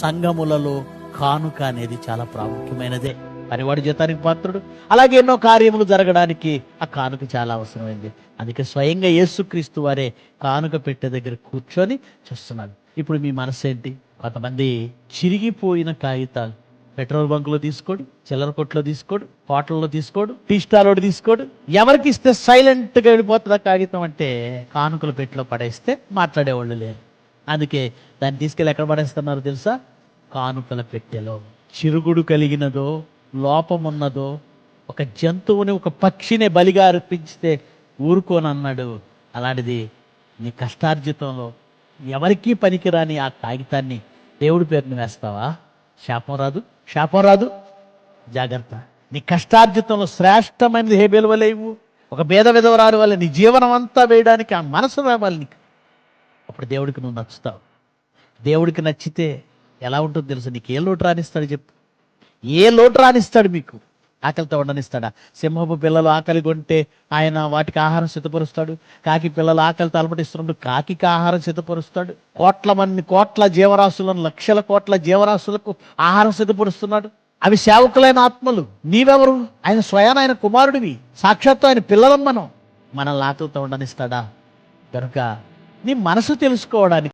సంఘములలో కానుక అనేది చాలా ప్రాముఖ్యమైనదే. పనివాడు జీతానికి పాత్రుడు. అలాగే ఎన్నో కార్యములు జరగడానికి ఆ కానుక చాలా అవసరమైంది. అందుకే స్వయంగా యేసుక్రీస్తు వారే కానుక పెట్టే దగ్గర కూర్చొని చూస్తున్నాడు ఇప్పుడు మీ మనసు ఏంటి? కొంతమంది చిరిగిపోయిన కాగితాలు పెట్రోల్ బంకులో తీసుకోడు చిల్లర కొట్లో తీసుకోడు హోటల్లో తీసుకోడు టీ స్టాల్లో తీసుకోడు. ఎవరికి ఇస్తే సైలెంట్గా వెళ్ళిపోతుందా కాగితం అంటే కానుకల పెట్టిలో పడేస్తే మాట్లాడేవాళ్ళు లేరు. అందుకే దాన్ని తీసుకెళ్ళి ఎక్కడ పడేస్తున్నారు తెలుసా? కానుకల పెట్టెలో. చిరుగుడు కలిగినదో లోపమున్నదో ఒక జంతువుని ఒక పక్షిని బలిగా అర్పించితే ఊరుకోనన్నాడు. అలాంటిది నీ కష్టార్జితంలో ఎవరికీ పనికిరాని ఆ కాగితాన్ని దేవుడి పేరుని వేస్తావా? శాపం రాదు శాపం రాదు. జాగ్రత్త. నీ కష్టార్జితంలో శ్రేష్టమైనది హే వలేవు ఒక భేద విధవరాలు వల్ల నీ జీవనం అంతా వేయడానికి ఆ మనసు రావాలి నీకు. అప్పుడు దేవుడికి నువ్వు నచ్చుతావు. దేవుడికి నచ్చితే ఎలా ఉంటుందో తెలుసు? నీకు ఏ లోటు రానిస్తాడు చెప్పు. ఏ లోటు రానిస్తాడు మీకు? ఆకలితో ఉండనిస్తాడా? సింహపు పిల్లలు ఆకలి కొంటే ఆయన వాటికి ఆహారం సిద్ధపరుస్తాడు. కాకి పిల్లలు ఆకలితో అలమటిస్తున్నప్పుడు కాకికి ఆహారం సిద్ధపరుస్తాడు. కోట్ల మంది కోట్ల జీవరాశులను లక్షల కోట్ల జీవరాశులకు ఆహారం సిద్ధపరుస్తున్నాడు. అవి సేవకులైన ఆత్మలు. నీవెవరు? ఆయన స్వయాన ఆయన కుమారుడివి. సాక్షాత్తు ఆయన పిల్లలం మనం. మనల్ని ఆకలితో ఉండనిస్తాడా? కనుక నీ మనసు తెలుసుకోవడానికి